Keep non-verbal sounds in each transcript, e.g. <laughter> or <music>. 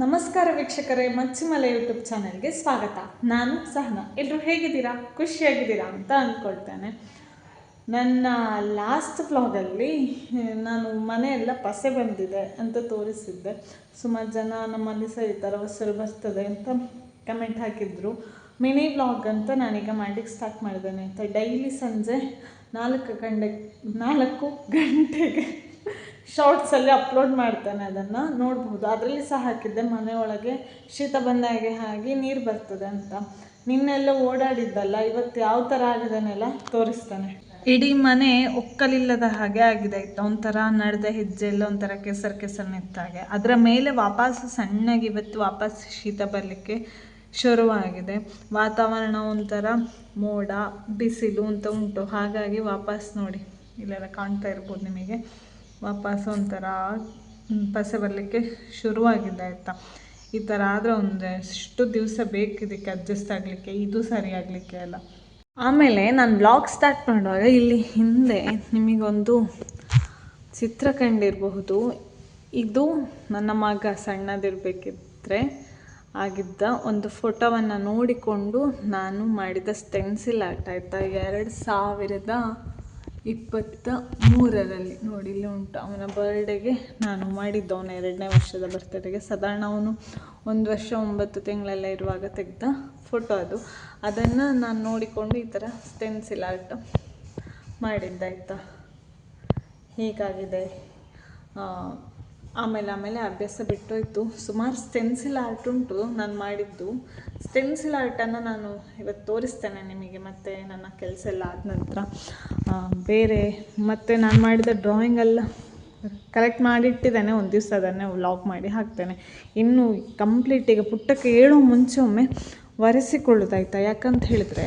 ನಮಸ್ಕಾರ ವೀಕ್ಷಕರೇ, ಮಚ್ಚಿಮಲೆ ಯೂಟ್ಯೂಬ್ ಚಾನೆಲ್ಗೆ ಸ್ವಾಗತ. ನಾನು ಸಹನಾ. ಎಲ್ಲರೂ ಹೇಗಿದ್ದೀರಾ? ಖುಷಿಯಾಗಿದ್ದೀರಾ ಅಂತ ಅಂದ್ಕೊಳ್ತೇನೆ ನನ್ನ ಲಾಸ್ಟ್ ವ್ಲಾಗಲ್ಲಿ ನಾನು ಮನೆಯೆಲ್ಲ ಪಸೆ ಬಂದಿದೆ ಅಂತ ತೋರಿಸಿದ್ದೆ. ಸುಮಾರು ಜನ ನಮ್ಮಲ್ಲಿ ಸಹ ಈ ಥರ ಹೊಸರು ಬರ್ತದೆ ಅಂತ ಕಮೆಂಟ್ ಹಾಕಿದ್ರು. ಮಿನಿ ವ್ಲಾಗ್ ಅಂತ ನಾನೀಗ ಮಾಡಿಕ್ ಸ್ಟಾರ್ಟ್ ಮಾಡಿದ್ದೇನೆ. ಅಂತ ಡೈಲಿ ಸಂಜೆ ನಾಲ್ಕು ಗಂಟೆ, ನಾಲ್ಕು ಗಂಟೆಗೆ ಶಾರ್ಟ್ಸಲ್ಲಿ ಅಪ್ಲೋಡ್ ಮಾಡ್ತಾನೆ ಅದನ್ನು ನೋಡ್ಬೋದು ಅದರಲ್ಲಿ ಸಹ ಹಾಕಿದ್ದೆ, ಮನೆಯೊಳಗೆ ಶೀತ ಬಂದಾಗೆ ಹಾಗೆ ನೀರು ಬರ್ತದೆ ಅಂತ. ನಿನ್ನೆಲ್ಲ ಓಡಾಡಿದ್ದಲ್ಲ, ಇವತ್ತು ಯಾವ ಥರ ಆಗಿದೆನೆಲ್ಲ ತೋರಿಸ್ತಾನೆ. ಇಡೀ ಮನೆ ಒಕ್ಕಲಿಲ್ಲದ ಹಾಗೆ ಆಗಿದೆ. ಆಯ್ತಾ ಒಂಥರ ನಡೆದ ಹೆಜ್ಜೆ ಎಲ್ಲ, ಒಂಥರ ಕೆಸರ್ ಕೆಸರು ನಿಂತಾಗೆ ಅದರ ಮೇಲೆ ವಾಪಸ್ ಸಣ್ಣಗೆ ಇವತ್ತು ವಾಪಸ್ ಶೀತ ಬರಲಿಕ್ಕೆ ಶುರುವಾಗಿದೆ. ವಾತಾವರಣ ಒಂಥರ ಮೋಡ, ಬಿಸಿಲು ಅಂತ ಉಂಟು. ಹಾಗಾಗಿ ವಾಪಸ್ ನೋಡಿ, ಇಲ್ಲೆಲ್ಲ ಕಾಣ್ತಾ ಇರ್ಬೋದು ನಿಮಗೆ. ವಾಪಸ್ ಒಂಥರ ಪಸೆ ಬರಲಿಕ್ಕೆ ಶುರುವಾಗಿದೆ ಆಯಿತಾ. ಈ ಥರ ಆದರೆ ಒಂದು ಎಷ್ಟು ದಿವಸ ಬೇಕಿದ್ದಕ್ಕೆ ಅಡ್ಜಸ್ಟ್ ಆಗಲಿಕ್ಕೆ, ಇದು ಸರಿ ಆಗಲಿಕ್ಕೆ ಎಲ್ಲ. ಆಮೇಲೆ ನಾನು ಬ್ಲಾಗ್ ಸ್ಟಾರ್ಟ್ ಮಾಡುವಾಗ ಇಲ್ಲಿ ಹಿಂದೆ ನಿಮಗೊಂದು ಚಿತ್ರ ಕಂಡಿರಬಹುದು. ಇದು ನನ್ನ ಮಗ ಸಣ್ಣದಿರಬೇಕಿದ್ರೆ ಆಗಿದ್ದ ಒಂದು ಫೋಟೋವನ್ನು ನೋಡಿಕೊಂಡು ನಾನು ಮಾಡಿದ ಸ್ಟೆನ್ಸಿಲ್ ಆರ್ಟ್ ಆಯಿತಾ. ಎರಡು ಸಾವಿರದ ಇಪ್ಪತ್ತ ಮೂರರಲ್ಲಿ ನೋಡಿ, ಇಲ್ಲಿ ಉಂಟು. ಅವನ ಬರ್ಡೇಗೆ ನಾನು ಮಾಡಿದ್ದು ಅವನ ಎರಡನೇ ವರ್ಷದ ಬರ್ತಡೇಗೆ ಸಾಧಾರಣ ಅವನು ಒಂದು ವರ್ಷ ಒಂಬತ್ತು ತಿಂಗಳೆಲ್ಲ ಇರುವಾಗ ತೆಗೆದ ಫೋಟೋ ಅದು. ಅದನ್ನು ನಾನು ನೋಡಿಕೊಂಡು ಈ ಥರ ಸ್ಟೆನ್ಸಿಲ್ ಆರ್ಟ್ ಮಾಡಿದ್ದಾಯ್ತಾ? ಹೀಗಾಗಿದೆ. ಆಮೇಲೆ ಆಮೇಲೆ ಅಭ್ಯಾಸ ಬಿಟ್ಟೋಯ್ತು. ಸುಮಾರು ಸ್ಟೆನ್ಸಿಲ್ ಆರ್ಟ್ ಉಂಟು ನಾನು ಮಾಡಿದ್ದು. ಸ್ಟೆನ್ಸಿಲ್ ಆರ್ಟನ್ನು ನಾನು ಇವತ್ತು ತೋರಿಸ್ತೇನೆ ನಿಮಗೆ ಮತ್ತು ನನ್ನ ಕೆಲಸ ಎಲ್ಲ ಆದ ನಂತರ. ಬೇರೆ ಮತ್ತು ನಾನು ಮಾಡಿದ ಡ್ರಾಯಿಂಗೆಲ್ಲ ಕಲೆಕ್ಟ್ ಮಾಡಿಟ್ಟಿದ್ದೇನೆ. ಒಂದು ದಿವಸ ಅದನ್ನೇ ವ್ಲಾಗ್ ಮಾಡಿ ಹಾಕ್ತೇನೆ. ಇನ್ನು ಕಂಪ್ಲೀಟ್ ಈಗ ಪುಟ್ಟಕ್ಕೆ ಏಳೋ ಮುಂಚೆ ಒಮ್ಮೆ ಒರೆಸಿಕೊಳ್ಳೋದಾಯ್ತಾ ಯಾಕಂತ ಹೇಳಿದ್ರೆ,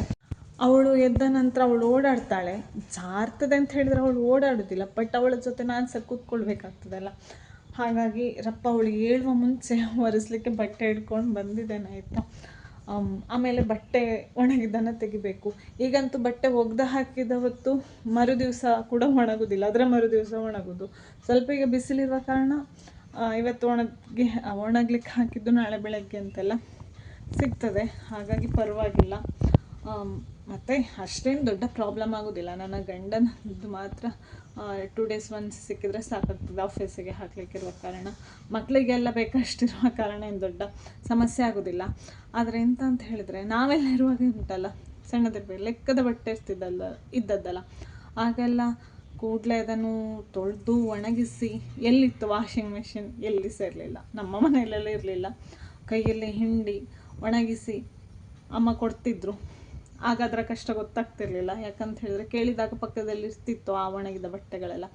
ಅವಳು ಎದ್ದ ನಂತರ ಅವಳು ಓಡಾಡ್ತಾಳೆ. ಜಾರ್ತದೆ ಅಂತ ಹೇಳಿದ್ರೆ ಅವಳು ಓಡಾಡೋದಿಲ್ಲ ಬಟ್ ಅವಳ ಜೊತೆ ನಾನು ಸಹ ಕೂತ್ಕೊಳ್ಬೇಕಾಗ್ತದಲ್ಲ. ಹಾಗಾಗಿ ರಪ್ಪ ಅವಳು ಹೇಳುವ ಮುಂಚೆ ಒರೆಸ್ಲಿಕ್ಕೆ ಬಟ್ಟೆ ಹಿಡ್ಕೊಂಡು ಬಂದಿದ್ದೇನೆ, ಆಯಿತಾ? ಆಮೇಲೆ ಬಟ್ಟೆ ಒಣಗಿದ್ದನ್ನು ತೆಗಿಬೇಕು. ಈಗಂತೂ ಬಟ್ಟೆ ಒಗ್ದು ಹಾಕಿದ ಹೊತ್ತು ಮರುದಿವಸ ಕೂಡ ಒಣಗೋದಿಲ್ಲ. ಅದರ ಮರುದಿವಸ ಒಣಗೋದು. ಸ್ವಲ್ಪ ಈಗ ಬಿಸಿಲಿರುವ ಕಾರಣ ಇವತ್ತು ಒಣಗಿ, ಒಣಗ್ಲಿಕ್ಕೆ ಹಾಕಿದ್ದು ನಾಳೆ ಬೆಳಗ್ಗೆ ಅಂತೆಲ್ಲ ಸಿಗ್ತದೆ. ಹಾಗಾಗಿ ಪರವಾಗಿಲ್ಲ. ಮತ್ತು ಅಷ್ಟೇನು ದೊಡ್ಡ ಪ್ರಾಬ್ಲಮ್ ಆಗೋದಿಲ್ಲ. ನನ್ನ ಗಂಡನದ್ದು ಮಾತ್ರ ಟೂ ಡೇಸ್ ಒನ್ಸ್ ಸಿಕ್ಕಿದ್ರೆ ಸಾಕಾಗ್ತದೆ ಆಫೀಸಿಗೆ ಹಾಕಲಿಕ್ಕಿರುವ ಕಾರಣ. ಮಕ್ಕಳಿಗೆಲ್ಲ ಬೇಕಷ್ಟಿರುವ ಕಾರಣ ಏನು ದೊಡ್ಡ ಸಮಸ್ಯೆ ಆಗೋದಿಲ್ಲ. ಆದರೆ ಎಂತ ಅಂತ ಹೇಳಿದರೆ ನಾವೆಲ್ಲ ಇರುವಾಗ ಉಂಟಲ್ಲ ಸಣ್ಣದಿರ್ಬೇಕು ಲೆಕ್ಕದ ಬಟ್ಟೆ ಇರ್ತಿದ್ದಲ್ಲ, ಇದ್ದದ್ದಲ್ಲ. ಆಗೆಲ್ಲ ಕೂಡಲೇ ಅದನ್ನು ತೊಳೆದು ಒಣಗಿಸಿ ಎಲ್ಲಿತ್ತು ವಾಷಿಂಗ್ ಮೆಷಿನ್ ಎಲ್ಲಿ ಸಹ ಇರಲಿಲ್ಲ. ನಮ್ಮ ಮನೆಯಲ್ಲೆಲ್ಲ ಇರಲಿಲ್ಲ. ಕೈಯಲ್ಲಿ ಹಿಂಡಿ ಒಣಗಿಸಿ ಅಮ್ಮ ಕೊಡ್ತಿದ್ರು. ಆಗ ಕಷ್ಟ ಗೊತ್ತಾಗ್ತಿರ್ಲಿಲ್ಲ. ಯಾಕಂತ ಹೇಳಿದ್ರೆ ಕೇಳಿದಾಗ ಪಕ್ಕದಲ್ಲಿ ಇರ್ತಿತ್ತು ಆ ಒಣಗಿದ ಬಟ್ಟೆಗಳೆಲ್ಲ.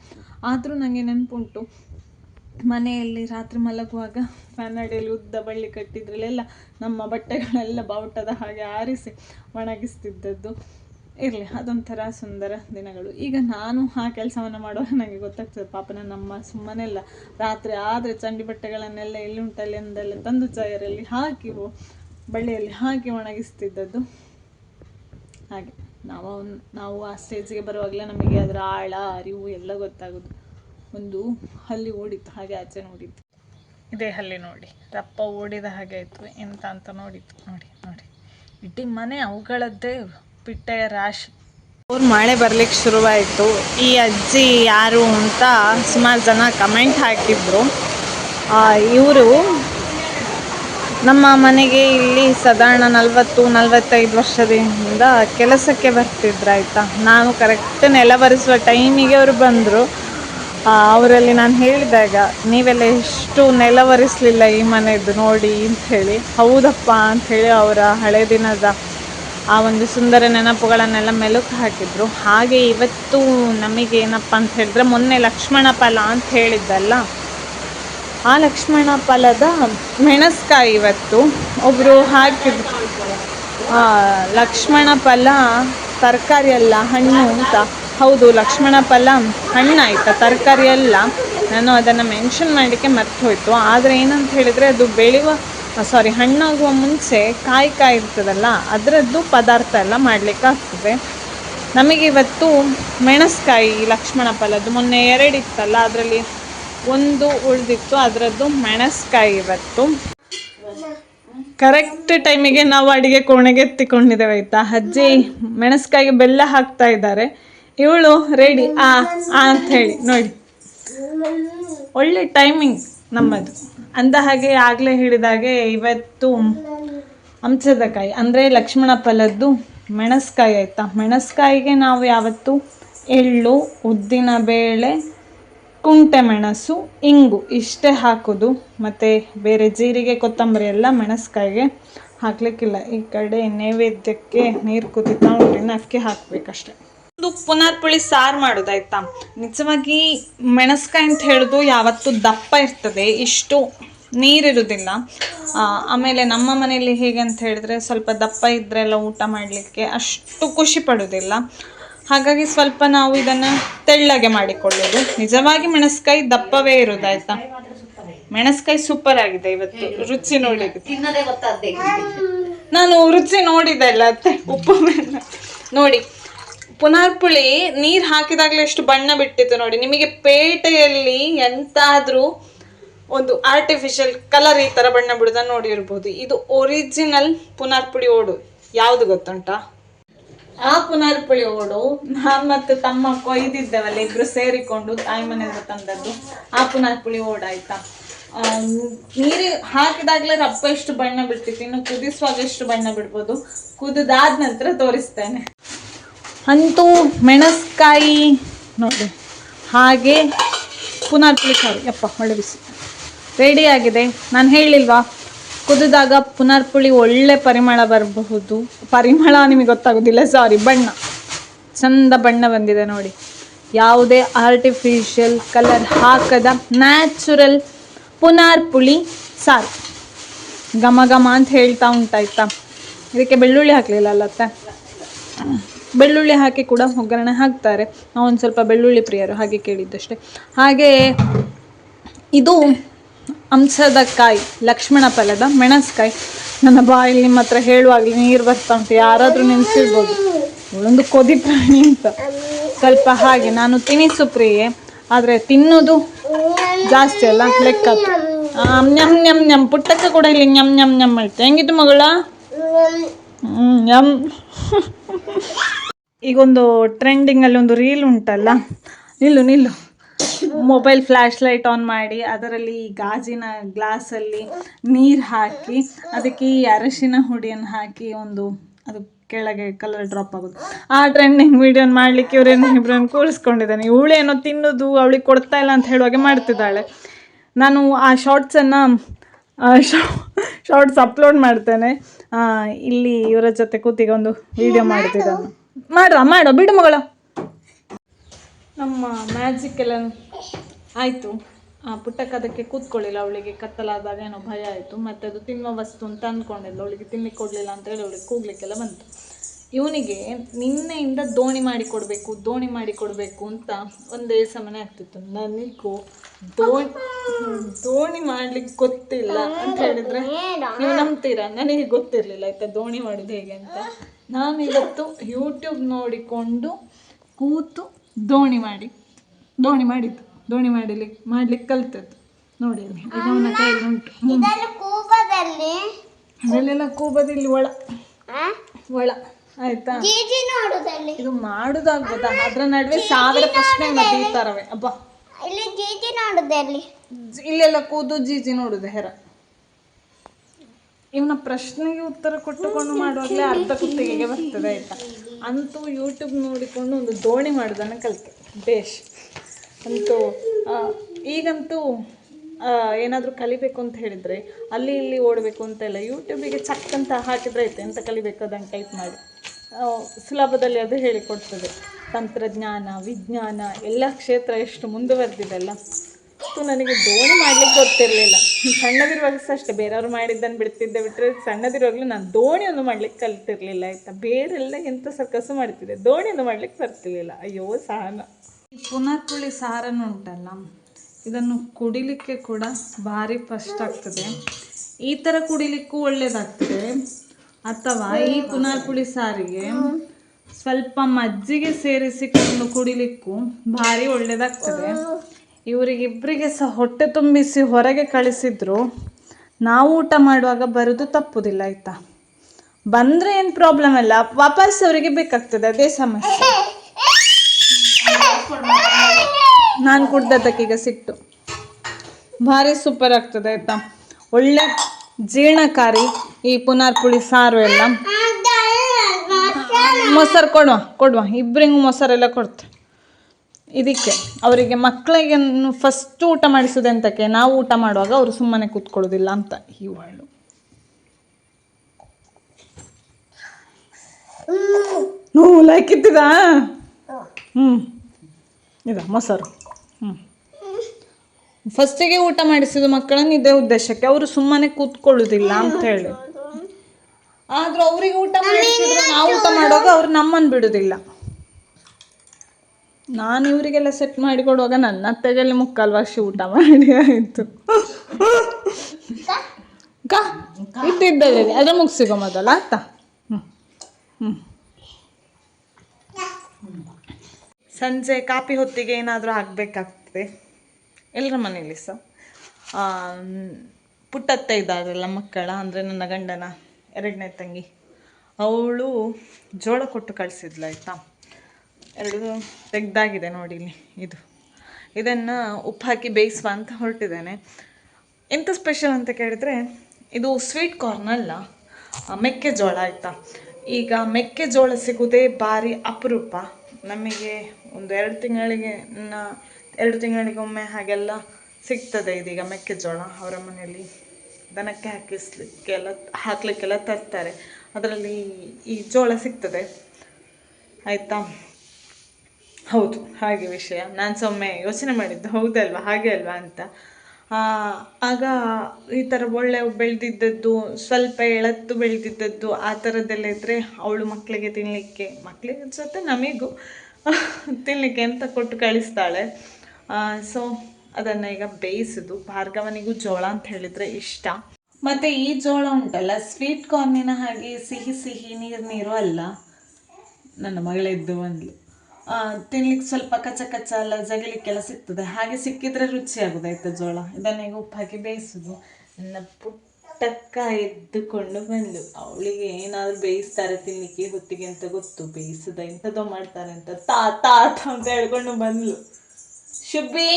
ಆದರೂ ನನಗೆ ನೆನಪುಂಟು, ಮನೆಯಲ್ಲಿ ರಾತ್ರಿ ಮಲಗುವಾಗ ಫ್ಯಾನ್ ಅಡಿಯಲ್ಲಿ ಉದ್ದ ಬಳ್ಳಿ ಕಟ್ಟಿದ್ರಲ್ಲೆಲ್ಲ ನಮ್ಮ ಬಟ್ಟೆಗಳೆಲ್ಲ ಬಾವುಟದ ಹಾಗೆ ಆರಿಸಿ ಒಣಗಿಸ್ತಿದ್ದದ್ದು. ಇರಲಿ, ಅದೊಂಥರ ಸುಂದರ ದಿನಗಳು. ಈಗ ನಾನು ಆ ಕೆಲಸವನ್ನು ಮಾಡುವಾಗ ನನಗೆ ಗೊತ್ತಾಗ್ತದೆ, ಪಾಪ ನಮ್ಮ ಸುಮ್ಮನೆಲ್ಲ ರಾತ್ರಿ ಆದರೆ ಚಂಡಿ ಬಟ್ಟೆಗಳನ್ನೆಲ್ಲ ಎಲ್ಲಿ ಉಂಟಲ್ಲಿ ಎಂದೆಲ್ಲ ತಂದು ಚಾಯರಲ್ಲಿ ಹಾಕಿ ಬಳ್ಳಿಯಲ್ಲಿ ಹಾಕಿ ಒಣಗಿಸ್ತಿದ್ದದ್ದು. ಹಾಗೆ. ನಾವು ಅವ್ನ ನಾವು ಆ ಸ್ಟೇಜಿಗೆ ಬರುವಾಗಲೇ ನಮಗೆ ಅದರ ಆಳ ಅರಿವು ಎಲ್ಲ ಗೊತ್ತಾಗೋದು. ಒಂದು ಹಲ್ಲಿ ಓಡಿತ್ತು ಹಾಗೆ ಆಚೆ ನೋಡಿತ್ತು ಇದೇ ಹಲ್ಲಿ ನೋಡಿ. ರಪ್ಪ ಓಡಿದ ಹಾಗೆ ಆಯಿತು. ಎಂತ ಅಂತ ನೋಡಿತ್ತು ನೋಡಿ ನೋಡಿ. ಇಡೀ ಮನೆ ಅವುಗಳದ್ದೇ ಪಿಟ್ಟೆಯ ರಾಶಿ. ಅವ್ರು ಮಳೆ ಬರ್ಲಿಕ್ಕೆ ಶುರುವಾಯಿತು. ಈ ಅಜ್ಜಿ ಯಾರು ಅಂತ ಸುಮಾರು ಜನ ಕಮೆಂಟ್ ಹಾಕಿದ್ರು. ಇವರು ನಮ್ಮ ಮನೆಗೆ ಇಲ್ಲಿ ಸಾಧಾರಣ ನಲವತ್ತು, ನಲವತ್ತೈದು ವರ್ಷದಿಂದ ಕೆಲಸಕ್ಕೆ ಬರ್ತಿದ್ರು, ಆಯಿತಾ? ನಾನು ಕರೆಕ್ಟ್ ನೆಲ ಬರೆಸುವ ಟೈಮಿಗೆ ಅವರು ಬಂದರು. ಅವರಲ್ಲಿ ನಾನು ಹೇಳಿದಾಗ, ನೀವೆಲ್ಲ ಎಷ್ಟು ನೆಲ ಬರೆಸಲಿಲ್ಲ ಈ ಮನೆಯದ್ದು ನೋಡಿ ಅಂತ ಹೌದಪ್ಪ ಅಂತ ಅವರ ಹಳೆ ದಿನದ ಆ ಒಂದು ಸುಂದರ ನೆನಪುಗಳನ್ನೆಲ್ಲ ಮೆಲುಕು ಹಾಕಿದರು. ಹಾಗೆ ಇವತ್ತು ನಮಗೆ ಏನಪ್ಪ ಅಂತ ಹೇಳಿದ್ರೆ ಮೊನ್ನೆ ಲಕ್ಷ್ಮಣ ಫಲ ಅಂತ ಹೇಳಿದ್ದಲ್ಲ ಆ ಲಕ್ಷ್ಮಣ ಫಲದ ಮೆಣಸ್ಕಾಯಿ ಇವತ್ತು. ಒಬ್ಬರು ಹಾಕಿದ್ರು ಆ, ಲಕ್ಷ್ಮಣ ಫಲ ತರಕಾರಿ ಅಲ್ಲ ಹಣ್ಣು ಅಂತ. ಹೌದು ಲಕ್ಷ್ಮಣ ಫಲ ಹಣ್ಣಾಯ್ತಾ ತರಕಾರಿ ಅಲ್ಲ. ನಾನು ಅದನ್ನು ಮೆನ್ಷನ್ ಮಾಡಲಿಕ್ಕೆ ಮರ್ತು ಹೋಯಿತು. ಆದರೆ ಏನಂತ ಹೇಳಿದರೆ ಅದು ಬೆಳೆಯುವ ಸಾರಿ ಹಣ್ಣಾಗುವ ಮುಂಚೆ ಕಾಯಿ ಕಾಯಿ ಇರ್ತದಲ್ಲ ಅದರದ್ದು ಪದಾರ್ಥ ಎಲ್ಲ ಮಾಡಲಿಕ್ಕೆ ಆಗ್ತದೆ. ನಮಗೆ ಇವತ್ತು ಮೆಣಸ್ಕಾಯಿ ಲಕ್ಷ್ಮಣ ಫಲದ್ದು ಮೊನ್ನೆ ಎರಡಿತ್ತಲ್ಲ ಅದರಲ್ಲಿ ಒಂದು ಉಳಿದಿತ್ತು, ಅದರದ್ದು ಮೆಣಸ್ಕಾಯಿ ಇವತ್ತು. ಕರೆಕ್ಟ್ ಟೈಮಿಗೆ ನಾವು ಅಡಿಗೆ ಕೋಣೆಗೆ ಎತ್ತಿಕೊಂಡಿದ್ದೇವೆ, ಆಯ್ತಾ? ಅಜ್ಜಿ ಮೆಣಸ್ಕಾಯಿಗೆ ಬೆಲ್ಲ ಹಾಕ್ತಾ ಇದ್ದಾರೆ. ಇವಳು ರೆಡಿ ಆ ಅಂತ ಹೇಳಿ, ನೋಡಿ. ಒಳ್ಳೆ ಟೈಮಿಂಗ್ ನಮ್ಮದು. ಅಂದ ಹಾಗೆ ಆಗಲೇ ಹೇಳಿದಾಗೆ ಇವತ್ತು ಹಂಸದ ಕಾಯಿ ಅಂದರೆ ಲಕ್ಷ್ಮಣ ಫಲದ್ದು ಮೆಣಸ್ಕಾಯಿ, ಆಯಿತಾ? ಮೆಣಸ್ಕಾಯಿಗೆ ನಾವು ಯಾವತ್ತು ಎಳ್ಳು, ಉದ್ದಿನ ಬೇಳೆ ಕುಂಟೆ ಮೆಣಸು, ಇಂಗು ಇಷ್ಟೇ ಹಾಕೋದು. ಮತ್ತು ಬೇರೆ ಜೀರಿಗೆ, ಕೊತ್ತಂಬರಿ ಎಲ್ಲ ಮೆಣಸ್ಕಾಯಿಗೆ ಹಾಕಲಿಕ್ಕಿಲ್ಲ. ಈ ಕಡೆ ನೈವೇದ್ಯಕ್ಕೆ ನೀರು ಕುದಿತಾ ಉಂಟು ಇನ್ನು ಅಕ್ಕಿ ಹಾಕಬೇಕಷ್ಟೆ. ಒಂದು ಪುನರ್ಪುಳಿ ಸಾರು ಮಾಡೋದಾಯ್ತಾ? ನಿಜವಾಗಿ ಮೆಣಸ್ಕಾಯಿ ಅಂತ ಹೇಳೋದು ಯಾವತ್ತು ದಪ್ಪ ಇರ್ತದೆ. ಇಷ್ಟು ನೀರಿರುವುದಿಲ್ಲ ಆಮೇಲೆ ನಮ್ಮ ಮನೆಯಲ್ಲಿ ಹೇಗೆ ಅಂತ ಹೇಳಿದ್ರೆ ಸ್ವಲ್ಪ ದಪ್ಪ ಇದ್ರೆಲ್ಲ ಊಟ ಮಾಡಲಿಕ್ಕೆ ಅಷ್ಟು ಖುಷಿ ಪಡೋದಿಲ್ಲ. ಹಾಗಾಗಿ ಸ್ವಲ್ಪ ನಾವು ಇದನ್ನು ತೆಳ್ಳಗೆ ಮಾಡಿಕೊಳ್ಳೋದು. ನಿಜವಾಗಿ ಮೆಣಸ್ಕಾಯಿ ದಪ್ಪವೇ ಇರೋದಾಯ್ತಾ ಮೆಣಸ್ಕಾಯಿ ಸೂಪರ್ ಆಗಿದೆ ಇವತ್ತು. ರುಚಿ ನೋಡಿ ನಾನು ರುಚಿ ನೋಡಿದೆ ಅಲ್ಲ ಅತ್ತೆ. ಉಪ್ಪು ನೋಡಿ ಪುನರ್ಪುಳಿ ನೀರು ಹಾಕಿದಾಗಲೇ ಎಷ್ಟು ಬಣ್ಣ ಬಿಟ್ಟಿತ್ತು ನೋಡಿ. ನಿಮಗೆ ಪೇಟೆಯಲ್ಲಿ ಎಂತಾದ್ರೂ ಒಂದು ಆರ್ಟಿಫಿಷಿಯಲ್ ಕಲರ್ ಈ ತರ ಬಣ್ಣ ಬಿಡುದನ್ನು ನೋಡಿರ್ಬೋದು. ಇದು ಒರಿಜಿನಲ್ ಪುನರ್ಪುಳಿ ಓಡು. ಯಾವುದು ಗೊತ್ತುಂಟಾ? ಆ ಪುನರ್ಪುಳಿ ಓಡು ನಾನ್ ಮತ್ತೆ ತಮ್ಮ ಕೊಯ್ದಿದ್ದೇವಲ್ಲ ಇಬ್ರು ಸೇರಿಕೊಂಡು ತಾಯಿ ಮನೆಯಿಂದ ತಂದದ್ದು ಆ ಪುನರ್ಪುಳಿ ಓಡ್ ಆಯ್ತಾ? ಆ, ನೀರು ಹಾಕಿದಾಗ್ಲೇ ರಪ್ಪ ಎಷ್ಟು ಬಣ್ಣ ಬಿಡ್ತಿತ್ತು ಇನ್ನು ಕುದಿಸುವಾಗ ಎಷ್ಟು ಬಣ್ಣ ಬಿಡ್ಬೋದು? ಕುದಿದಾದ ನಂತರ ತೋರಿಸ್ತೇನೆ. ಅಂತೂ ಮೆಣಸ್ಕಾಯಿ ನೋಡಿ ಹಾಗೆ ಪುನರ್ಪುಳಿ ಸಾರು ಯಪ್ಪ ಒಳ್ಳೆ ಬಿಸಿ. ರೆಡಿ ಆಗಿದೆ. ನಾನು ಹೇಳಿಲ್ವಾ? ಕುದಿದಾಗ ಪುನರ್ಪುಳಿ ಒಳ್ಳೆ ಪರಿಮಳ ಬರಬಹುದು. ಪರಿಮಳ ನಿಮಗೆ ಗೊತ್ತಾಗೋದಿಲ್ಲ ಸಾರಿ ಬಣ್ಣ. ಚಂದ ಬಣ್ಣ ಬಂದಿದೆ ನೋಡಿ. ಯಾವುದೇ ಆರ್ಟಿಫಿಷಿಯಲ್ ಕಲರ್ ಹಾಕದ ನ್ಯಾಚುರಲ್ ಪುನರ್ಪುಳಿ ಸಾರು. ಘಮ ಘಮ ಅಂತ ಹೇಳ್ತಾ ಉಂಟಾಯ್ತಾ? ಇದಕ್ಕೆ ಬೆಳ್ಳುಳ್ಳಿ ಹಾಕಲಿಲ್ಲ ಅಲ್ಲತ್ತೆ ಬೆಳ್ಳುಳ್ಳಿ ಹಾಕಿ ಕೂಡ ಒಗ್ಗರಣೆ ಹಾಕ್ತಾರೆ. ನಾವು ಒಂದು ಸ್ವಲ್ಪ ಬೆಳ್ಳುಳ್ಳಿ ಪ್ರಿಯರು ಹಾಗೆ ಕೇಳಿದ್ದಷ್ಟೇ. ಹಾಗೆ ಇದು ಅಂಶದ ಕಾಯಿ ಲಕ್ಷ್ಮಣ ಫಲದ ಮೆಣಸ್ಕಾಯಿ. ನನ್ನ ಬಾಯಲ್ಲಿ ನಿಮ್ಮ ಹತ್ರ ಹೇಳುವಾಗ್ಲಿ ನೀರು ಬರ್ತಾ ಉಂಟು, ಯಾರಾದರೂ ನೆನೆಸಿರ್ಬೋದು. ಒಂದು ಕೊದಿ ಪ್ರಾಣಿ ಅಂತ ಸ್ವಲ್ಪ ಹಾಗೆ, ನಾನು ತಿನಿಸು ಪ್ರಿಯೆ, ಆದರೆ ತಿನ್ನೋದು ಜಾಸ್ತಿ ಅಲ್ಲ, ಲೆಕ್ಕ ನ್ಯಮ್ ನ್ಯಮ್ ನ್ಯಮ್ ಪುಟ್ಟಕ್ಕ ಕೂಡ ಇಲ್ಲಿ ನ್ಯಮ್ ನ್ಯಮ್ ನ್ಯಮ್ ಹೇಳ್ತೆ ಹೆಂಗಿತ್ತು ಮಗಳ? ñಮ್ <laughs> ಈಗೊಂದು ಟ್ರೆಂಡಿಂಗಲ್ಲಿ ಒಂದು ರೀಲ್ ಉಂಟಲ್ಲ. ನಿಲ್ಲು ನಿಲ್ಲು. ಮೊಬೈಲ್ ಫ್ಲ್ಯಾಶ್ ಲೈಟ್ ಆನ್ ಮಾಡಿ, ಅದರಲ್ಲಿ ಗಾಜಿನ ಗ್ಲಾಸಲ್ಲಿ ನೀರು ಹಾಕಿ, ಅದಕ್ಕೆ ಈ ಅರಶಿನ ಹುಡಿಯನ್ನು ಹಾಕಿ ಒಂದು, ಅದು ಕೆಳಗೆ ಕಲರ್ ಡ್ರಾಪ್ ಆಗೋದು ಆ ಟ್ರೆಂಡಿಂಗ್ ವೀಡಿಯೋನ ಮಾಡಲಿಕ್ಕೆ ಇವರೇನು ಇಬ್ಬರನ್ನು ಕೂರಿಸ್ಕೊಂಡಿದ್ದಾನೆ? ಇವಳೇನೋ ತಿನ್ನೋದು, ಅವಳಿಗೆ ಕೊಡ್ತಾ ಇಲ್ಲ ಅಂತ ಹೇಳುವಾಗೆ ಮಾಡ್ತಿದ್ದಾಳೆ. ನಾನು ಆ ಶಾರ್ಟ್ಸನ್ನು ಶಾರ್ಟ್ಸ್ ಅಪ್ಲೋಡ್ ಮಾಡ್ತೇನೆ. ಇಲ್ಲಿ ಇವರ ಜೊತೆ ಕೂತಿಗೆ ಒಂದು ವಿಡಿಯೋ ಮಾಡ್ತಿದ್ದಾನೆ. ಮಾಡ್ರ? ಮಾಡೋ, ಬಿಡು ಮಗಳ. ನಮ್ಮ ಮ್ಯಾಜಿಕ್ ಎಲ್ಲ ಆಯಿತು. ಪುಟ್ಟಕ್ಕೆ ಅದಕ್ಕೆ ಕೂತ್ಕೊಳ್ಳಿಲ್ಲ. ಅವಳಿಗೆ ಕತ್ತಲಾದಾಗ ಏನೋ ಭಯ ಆಯಿತು. ಮತ್ತು ಅದು ತಿನ್ನುವ ವಸ್ತು ಅಂತ ಅಂದ್ಕೊಂಡಿದ್ಲು ಅವಳಿಗೆ ತಿನ್ಲಿಕ್ಕೆ ಕೊಡಲಿಲ್ಲ ಅಂತ ಹೇಳಿ ಅವಳಿಗೆ ಕೂಗ್ಲಿಕ್ಕೆಲ್ಲ ಬಂತು. ಇವನಿಗೆ ನಿನ್ನೆಯಿಂದ ದೋಣಿ ಮಾಡಿ ಕೊಡಬೇಕು, ದೋಣಿ ಮಾಡಿ ಕೊಡಬೇಕು ಅಂತ ಒಂದೇ ಸಮನೆ ಆಗ್ತಿತ್ತು. ನನಗೂ ದೋಣಿ ದೋಣಿ ಮಾಡ್ಲಿಕ್ಕೆ ಗೊತ್ತಿಲ್ಲ ಅಂತ ಹೇಳಿದ್ರೆ ನೀವು ನಂಬ್ತೀರಾ? ನನಗೆ ಗೊತ್ತಿರಲಿಲ್ಲ. ಆಯ್ತಾ, ದೋಣಿ ಮಾಡೋದು ಹೇಗೆ ಅಂತ. ನಾನು ಇವತ್ತು ಯೂಟ್ಯೂಬ್ ನೋಡಿಕೊಂಡು ಕೂತು ದೋಣಿ ಮಾಡಿ. ದೋಣಿ ಮಾಡಿದ್ದು. ದೋಣಿ ಮಾಡಲಿಕ್ಕೆ ಮಾಡ್ಲಿಕ್ಕೆ ಕಲ್ತದ್ದು. ನೋಡಿ ಅಲ್ಲಿ ಈಗ ಅವನ ಕೈಯಲ್ಲಿ ಉಂಟು. ಹ್ಮ್. ಕೂಪದಲ್ಲಿ ಅದರಲ್ಲೆಲ್ಲ ಕೂಬದಿಲ್ಲಿ ಒಳ. ಆ? ಒಳ. ಆಯ್ತಾ? ಜೀಜಿ ನೋಡುದಲ್ಲಿ. ಇದು ಮಾಡುದಾಗ್ಬೋದಾ? ಅದ್ರ ನಡುವೆ ಸಾವಿರ ಪ್ರಶ್ನೆ ಮತ್ತೆ ಈ ಅಬ್ಬ. ಇಲ್ಲಿ ಜೀಜಿ ನೋಡುದಲ್ಲಿ. ಜ್- ಇಲ್ಲೆಲ್ಲ ಕೂದು ಜೀಜಿ ನೋಡುದು ಹೆರ. ಇವನ ಪ್ರಶ್ನೆಗೆ ಉತ್ತರ ಕೊಟ್ಟುಕೊಂಡು ಮಾಡುವಾಗಲೇ ಅರ್ಧ ಕುತ್ತಿಗೆಗೆ ಬರ್ತದೆ ಆಯ್ತಾ? ಅಂತೂ ಯೂಟ್ಯೂಬ್ ನೋಡಿಕೊಂಡು ಒಂದು ದೋಣಿ ಮಾಡೋದನ್ನು ಕಲಿತೆ, ಬೇಷ್. ಅಂತೂ ಈಗಂತೂ ಏನಾದರೂ ಕಲಿಬೇಕು ಅಂತ ಹೇಳಿದರೆ ಅಲ್ಲಿ ಇಲ್ಲಿ ಓಡಬೇಕು ಅಂತ ಇಲ್ಲ. ಯೂಟ್ಯೂಬಿಗೆ ಚಕ್ ಅಂತ ಹಾಕಿದ್ರೆ ಆಯ್ತು, ಎಂತ ಕಲಿಬೇಕು ಅದನ್ನು ಟೈಪ್ ಮಾಡಿ. ಸುಲಭದಲ್ಲಿ ಅದು ಹೇಳಿಕೊಡ್ತದೆ. ತಂತ್ರಜ್ಞಾನ, ವಿಜ್ಞಾನ, ಎಲ್ಲ ಕ್ಷೇತ್ರ ಎಷ್ಟು ಮುಂದುವರೆದಿದೆ ಅಲ್ಲ. ಅಷ್ಟು ನನಗೆ ದೋಣಿ ಮಾಡ್ಲಿಕ್ಕೆ ಗೊತ್ತಿರಲಿಲ್ಲ. ಸಣ್ಣದಿರುವಾಗ ಸಹ ಅಷ್ಟೇ, ಬೇರೆಯವ್ರು ಮಾಡಿದ್ದನ್ನು ಬಿಡ್ತಿದ್ದೆ ಬಿಟ್ಟರೆ ಸಣ್ಣದಿರುವಾಗಲೂ ನಾನು ದೋಣಿಯನ್ನು ಮಾಡ್ಲಿಕ್ಕೆ ಕಲ್ತಿರ್ಲಿಲ್ಲ, ಆಯಿತಾ? ಬೇರೆಲ್ಲ ಎಂಥ ಸರ್ಕಸ್ಸು ಮಾಡ್ತಿದ್ದೆ, ದೋಣಿಯನ್ನು ಮಾಡ್ಲಿಕ್ಕೆ ಬರ್ತಿರ್ಲಿಲ್ಲ. ಅಯ್ಯೋ, ಸಹನ. ಈ ಪುನರ್ಕುಳಿ ಸಾರನ್ನು ಉಂಟಲ್ಲ, ಇದನ್ನು ಕುಡಿಲಿಕ್ಕೆ ಕೂಡ ಭಾರಿ ಫಸ್ಟ್ ಆಗ್ತದೆ ಈ ಥರ ಕುಡಿಲಿಕ್ಕೂ ಒಳ್ಳೆಯದಾಗ್ತದೆ ಅಥವಾ ಈ ಪುನರ್ಕುಳಿ ಸಾರಿಗೆ ಸ್ವಲ್ಪ ಮಜ್ಜಿಗೆ ಸೇರಿಸಿಕೊಂಡು ಕುಡಿಲಿಕ್ಕೂ ಭಾರಿ ಒಳ್ಳೆಯದಾಗ್ತದೆ ಇವರಿಗಿಬ್ಬರಿಗೆ ಸಹ ಹೊಟ್ಟೆ ತುಂಬಿಸಿ ಹೊರಗೆ ಕಳಿಸಿದ್ರು, ನಾವು ಊಟ ಮಾಡುವಾಗ ಬರೋದು ತಪ್ಪುದಿಲ್ಲ ಆಯಿತಾ? ಬಂದರೆ ಏನು ಪ್ರಾಬ್ಲಮ್ ಇಲ್ಲ, ವಾಪಸ್ ಅವರಿಗೆ ಬೇಕಾಗ್ತದೆ, ಅದೇ ಸಮಸ್ಯೆ. ನಾನು ಕುಡ್ದದಕ್ಕೀಗ ಸಿಟ್ಟು. ಭಾರಿ ಸೂಪರ್ ಆಗ್ತದೆ ಆಯಿತಾ? ಒಳ್ಳೆ ಜೀರ್ಣಕಾರಿ ಈ ಪುನರ್ ಪುಳಿ ಸಾರು ಎಲ್ಲ. ಮೊಸರು ಕೊಡುವ ಕೊಡುವ ಇಬ್ಬರಿಗೂ ಮೊಸರೆಲ್ಲ ಕೊಡ್ತೆ. ಇದಕ್ಕೆ. ಅವರಿಗೆ ಮಕ್ಕಳಿಗೆ ಫಸ್ಟ್ ಊಟ ಮಾಡಿಸೋದೆಂತಕ್ಕೆ ನಾವು ಊಟ ಮಾಡುವಾಗ ಅವರು ಸುಮ್ಮನೆ ಕೂತ್ಕೊಳ್ಳೋದಿಲ್ಲ ಅಂತ ಇವಳು ಹ್ಞೂ ಲೈಕ್ ಹ್ಞೂ ಇದ, ಮೊಸರು. ಹ್ಞೂ ಫಸ್ಟಿಗೆ ಊಟ ಮಾಡಿಸಿದ ಮಕ್ಕಳನ್ನ ಇದೇ ಉದ್ದೇಶಕ್ಕೆ ಅವರು ಸುಮ್ಮನೆ ಕೂತ್ಕೊಳ್ಳೋದಿಲ್ಲ ಅಂತ ಹೇಳಿ. ಆದ್ರೂ ಅವ್ರಿಗೆ ಊಟ ಮಾಡಿಸಿದ್ರೆ ನಾವು ಊಟ ಮಾಡುವಾಗ ಅವ್ರು ನಮ್ಮನ್ನು ಬಿಡುದಿಲ್ಲ ನಾನು ಇವರಿಗೆಲ್ಲ ಸೆಟ್ ಮಾಡಿಕೊಡುವಾಗ ನನ್ನ ಅತ್ತೆಗೆಲ್ಲ ಮುಕ್ಕಾಲು ವರ್ಷ ಊಟ ಮಾಡಿ ಆಯಿತು. ಕಾ ಇದ್ದಿದ್ದಲ್ಲಿ ಅದ್ರ ಮುಗಿಸಿಗೋ ಮೊದಲ, ಆಯ್ತಾ? ಹ್ಞೂ ಹ್ಞೂ ಸಂಜೆ ಕಾಪಿ ಹೊತ್ತಿಗೆ ಏನಾದರೂ ಆಗಬೇಕಾಗ್ತದೆ? ಎಲ್ಲರ ಮನೇಲಿ ಸಹ ಪುಟ್ಟತ್ತೆ ಇದ್ದಾರಲ್ಲ ಮಕ್ಕಳ, ಅಂದರೆ ನನ್ನ ಗಂಡನ ಎರಡನೇ ತಂಗಿ. ಅವಳು ಜೋಳ ಕೊಟ್ಟು ಕಳಿಸಿದ್ಲು, ಆಯಿತಾ? ಎರಡು ತೆಗ್ದಾಗಿದೆ ನೋಡಿ ಇಲ್ಲಿ ಇದು. ಇದನ್ನು ಉಪ್ಪು ಹಾಕಿ ಬೇಯಿಸುವ ಅಂತ ಹೊರಟಿದ್ದೇನೆ. ಎಂಥ ಸ್ಪೆಷಲ್ ಅಂತ ಕೇಳಿದರೆ, ಇದು ಸ್ವೀಟ್ ಕಾರ್ನ್ ಅಲ್ಲ ಮೆಕ್ಕೆಜೋಳ ಆಯಿತಾ? ಈಗ ಮೆಕ್ಕೆಜೋಳ ಸಿಗುವುದೇ ಭಾರಿ ಅಪರೂಪ. ನಮಗೆ ಒಂದು ಎರಡು ತಿಂಗಳಿಗೆ ಎರಡು ತಿಂಗಳಿಗೊಮ್ಮೆ ಹಾಗೆಲ್ಲ ಸಿಗ್ತದೆ ಇದೀಗ ಮೆಕ್ಕೆಜೋಳ. ಅವರ ಮನೆಯಲ್ಲಿ ದನಕ್ಕೆ ಹಾಕಿಸ್ಲಿಕ್ಕೆಲ್ಲ ಹಾಕಲಿಕ್ಕೆಲ್ಲ ತರ್ತಾರೆ. ಅದರಲ್ಲಿ ಈ ಜೋಳ ಸಿಗ್ತದೆ. ಆಯಿತಾ? ಹೌದು ಹಾಗೆ ವಿಷಯ. ನಾನು ಸೊಮ್ಮೆ ಯೋಚನೆ ಮಾಡಿದ್ದು ಹೌದಲ್ವಾ? ಹಾಗೆ ಅಲ್ವಾ ಅಂತ. ಆಗ ಈ ಥರ ಒಳ್ಳೆ ಬೆಳೆದಿದ್ದದ್ದು ಸ್ವಲ್ಪ ಎಳತ್ತು ಬೆಳೆದಿದ್ದದ್ದು ಆ ಥರದ್ದೆಲ್ಲ ಇದ್ದರೆ ಅವಳು ಮಕ್ಕಳಿಗೆ ತಿನ್ನಲಿಕ್ಕೆ ಮಕ್ಕಳಿಗೆ ಜೊತೆ ನಮಗೂ <laughs> ತಿನ್ನಲಿಕ್ಕೆ ಅಂತ ಕೊಟ್ಟು ಕಳಿಸ್ತಾಳೆ. ಸೊ ಅದನ್ನು ಈಗ ಬೇಯಿಸೋದು ಭಾರ್ಗವನಿಗೂ ಜೋಳ ಅಂತ ಹೇಳಿದರೆ ಇಷ್ಟ. ಮತ್ತು ಈ ಜೋಳ ಉಂಟಲ್ಲ ಸ್ವೀಟ್ ಕಾರ್ನಿನ ಹಾಗೆ ಸಿಹಿ ಸಿಹಿ ನೀರು ನೀರು ಅಲ್ಲ? ನನ್ನ ಮಗಳಿದ್ದು ಆ, ತಿನ್ಲಿಕ್ಕೆ ಸ್ವಲ್ಪ ಕಚ್ಚ ಕಚ್ಚ ಎಲ್ಲ ಜಗಲಿಕ್ಕೆಲ್ಲ ಸಿಗ್ತದೆ. ಹಾಗೆ ಸಿಕ್ಕಿದ್ರೆ ರುಚಿ ಆಗೋದಾಯ್ತು ಜೋಳ. ಇದನ್ನ ಉಪ್ಪು ಹಾಕಿ ಬೇಯಿಸೋದು. ನನ್ನ ಪುಟ್ಟಕ್ಕ ಎದ್ದುಕೊಂಡು ಬಂದು ಅವಳಿಗೆ ಏನಾದರೂ ಬೇಯಿಸ್ತಾರೆ ತಿನ್ಲಿಕ್ಕೆ ಹೊತ್ತಿಗೆ ಅಂತ ಗೊತ್ತು. ಬೇಯಿಸದ ಎಂಥದೋ ಮಾಡ್ತಾರೆ ಅಂತ. ತಾ ತಾತ ಅಂತ ಹೇಳ್ಕೊಂಡು ಬಂದ್ಲು. ಶುಭಿ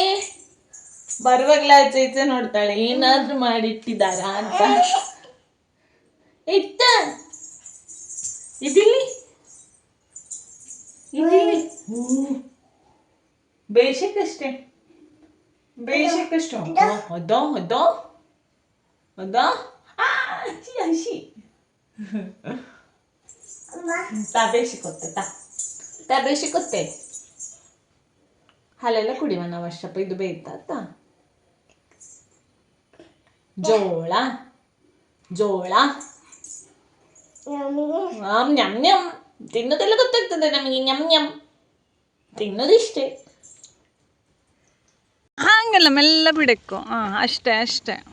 ಬರುವಾಗ್ಲೇ ಆಚೆ ಈಚೆ ನೋಡ್ತಾಳೆ. ಏನಾದರೂ ಮಾಡಿಟ್ಟಿದ್ದಾರಾ ಅಂತ. ಇಟ್ಟ ಇದಿಲ್ಲಿ. ಬೇಷಕ್ಕಷ್ಟೇ ಬೇಷಕ್ಕಷ್ಟು ಅದೋ ಅದೋ ಅದೋ ಹಸಿ ಹಸಿ ತಾ ಬೇಸಿಕೊತ್ತೆ ತಾ. ತಾ ಬೇಸಿಕೊತ್ತೆ ಹಾಲೆಲ್ಲ ಕುಡಿವ ನಾವು ಅಷ್ಟಪ್ಪ. ಇದು ಬೇಯ್ತಾತ ಜೋಳ. ಜೋಳ. ಞಮ್ ಞಮ್ ತಿನ್ನೋದೆಲ್ಲ ಗೊತ್ತಾಗ್ತದೆ ನಮಗೆ ಞಮ್ ಞಮ್ ತಿನ್ನೋದಿಷ್ಟೇ ಹಾಗೆಲ್ಲ ಮೆಲ್ಲ ಬಿಡಕ್ಕು. ಹಾಂ ಅಷ್ಟೇ ಅಷ್ಟೇ.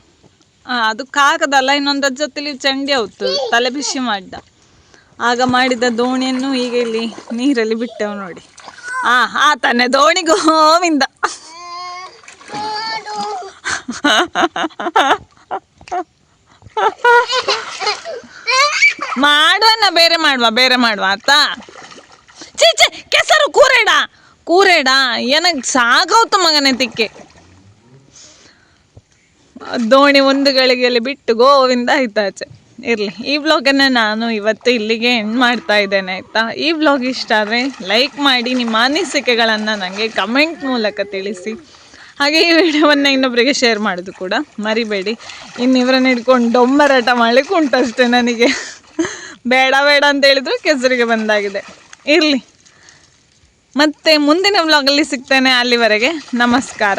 ಹಾಂ ಅದು ಕಾಕದಲ್ಲ ಇನ್ನೊಂದು ಜೊತೆಲಿ ಚಂಡಿ ಆಯ್ತು ತಲೆ ಬಿಸಿ ಮಾಡ್ದ. ಆಗ ಮಾಡಿದ ದೋಣಿಯನ್ನು ಈಗ ಇಲ್ಲಿ ನೀರಲ್ಲಿ ಬಿಟ್ಟೆವು ನೋಡಿ. ಆ ಆ ತಾನೆ ದೋಣಿ ಗೋವಿಂದ. <laughs> ಮಾಡುವನ್ನ ಬೇರೆ ಮಾಡುವ ಬೇರೆ ಮಾಡುವ ಆತಾ ಚೀಚೆ ಕೆಸರು, ಕೂರೇಡ ಕೂರೇಡ ಏನಕ್ಕೆ ಸಾಗೌತು ಮಗನೇ ತಿಕ್ಕೆ. ದೋಣಿ ಒಂದು ಗಳಿಗೆಯಲ್ಲಿ ಬಿಟ್ಟು ಗೋವಿಂದ ಆಯ್ತಾಚೆ ಇರಲಿ, ಈ ವ್ಲಾಗನ್ನು ನಾನು ಇವತ್ತು ಇಲ್ಲಿಗೆ ಎಂಡ್ ಮಾಡ್ತಾ ಇದ್ದೇನೆ, ಆಯಿತಾ? ಈ ವ್ಲಾಗ್ ಇಷ್ಟ ಆದರೆ ಲೈಕ್ ಮಾಡಿ, ನಿಮ್ಮ ಅನಿಸಿಕೆಗಳನ್ನು ನನಗೆ ಕಮೆಂಟ್ ಮೂಲಕ ತಿಳಿಸಿ. ಹಾಗೆ ಈ ವಿಡಿಯೋವನ್ನು ಇನ್ನೊಬ್ಬರಿಗೆ ಶೇರ್ ಮಾಡೋದು ಕೂಡ ಮರಿಬೇಡಿ. ಇನ್ನು ಇವರನ್ನ ಹಿಡ್ಕೊಂಡು ಡೊಂಬರಾಟ ಮಾಡಲಿಕ್ಕೆ ಉಂಟಷ್ಟೇ ನನಗೆ. ಬೇಡ ಬೇಡ ಅಂತ ಹೇಳಿದ್ರು ಕೆಸರಿಗೆ ಬಂದಾಗಿದೆ. ಇರಲಿ. ಮತ್ತೆ ಮುಂದಿನ ವ್ಲಾಗಲ್ಲಿ ಸಿಗ್ತೇನೆ ಅಲ್ಲಿವರೆಗೆ. ನಮಸ್ಕಾರ.